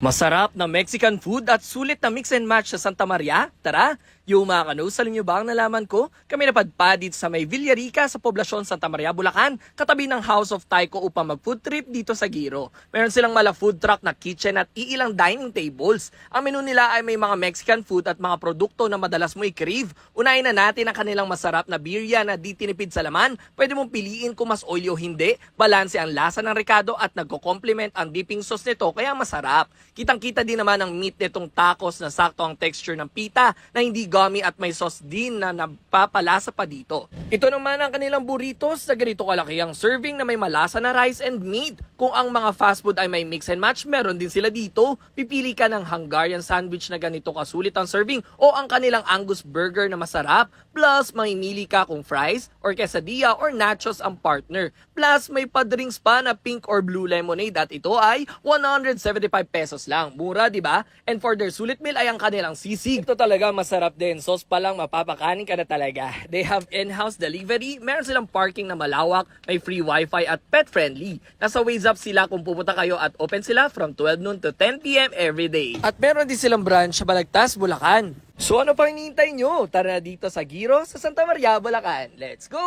Masarap na Mexican food at sulit na mix and match sa Santa Maria? Tara! Yung mga kanus, alam nyo ba ang nalaman ko? Kami napadpa dito sa may Villarica sa poblasyon Santa Maria, Bulacan, katabi ng House of Taiko upang mag-food trip dito sa Giro. Meron silang mala food truck na kitchen at iilang dining tables. Ang menu nila ay may mga Mexican food at mga produkto na madalas mo i-crave. Unahin na natin ang kanilang masarap na birria na di tinipid sa laman. Pwede mong piliin kung mas oily o hindi. Balanse ang lasa ng recado at nagko-complement ang dipping sauce nito kaya masarap. Kitang-kita din naman ang meat nitong tacos na sakto ang texture ng pita na hindi gummy at may sauce din na napapalasa pa dito. Ito naman ang kanilang burritos na ganito kalaki ang serving na may malasa na rice and meat. Kung ang mga fast food ay may mix and match, meron din sila dito. Pipili ka ng Hungarian sandwich na ganito kasulit ang serving o ang kanilang Angus burger na masarap. Plus, mamimili ka kung fries or quesadilla or nachos ang partner. Plus, may pa-drinks pa na pink or blue lemonade at ito ay 175 pesos lang. Mura, di ba? And for their sulit meal ay ang kanilang sisig. Ito talaga masarap din. Sauce pa lang, mapapakanin ka na talaga. They have in-house delivery. Meron silang parking na malawak, may free wifi at pet-friendly. Nasa Waze Up sila kung pupunta kayo at open sila from 12 noon to 10 p.m. every day. At meron din silang branch sa Balagtas, Bulacan. So ano pa hinihintay nyo? Tara na dito sa Giro sa Santa Maria, Bulacan. Let's go!